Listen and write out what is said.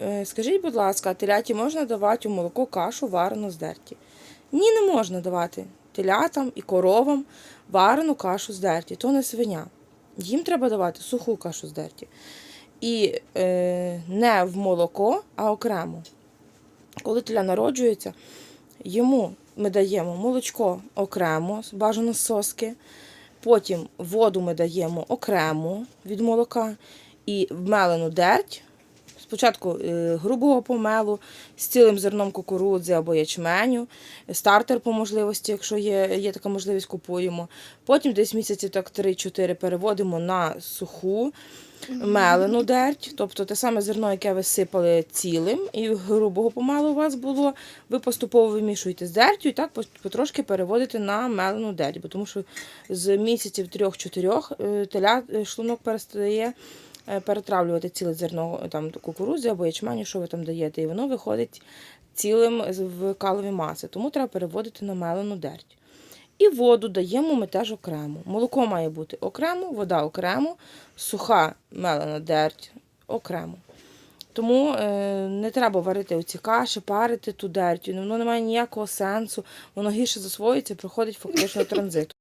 Е, Скажіть, будь ласка, теляті можна давати у молоко кашу варену з дерті? Ні, не можна давати телятам і коровам варену кашу з дерті. То не свиня. Їм треба давати суху кашу з дерті. І е, не в молоко, а окремо. Коли теля народжується, йому ми даємо молочко окремо, бажано з соски. Потім воду ми даємо окремо від молока і вмелену дерть. Спочатку е, грубого помелу з цілим зерном кукурудзи або ячменю, стартер по можливості, якщо є, є така можливість, купуємо. Потім десь місяці так 3-4 переводимо на суху мелену дерть, тобто те саме зерно, яке ви сипали цілим, і грубого помалу у вас було, ви поступово вимішуєте з дертю і так потрошки переводите на мелену дерть, бо тому що з місяців 3-4 е, теля е, шлунок перестає перетравлювати ціле зерно е, там, кукурудзи або ячменю, що ви там даєте, і воно виходить цілим в калові маси. Тому треба переводити на мелену дерть. І воду даємо ми теж окремо. Молоко має бути окремо, вода окремо, суха мелена дерть окремо. Тому е, не треба варити оці каші, парити ту дертю. Воно не має ніякого сенсу, воно гірше засвоюється, проходить фактично транзит.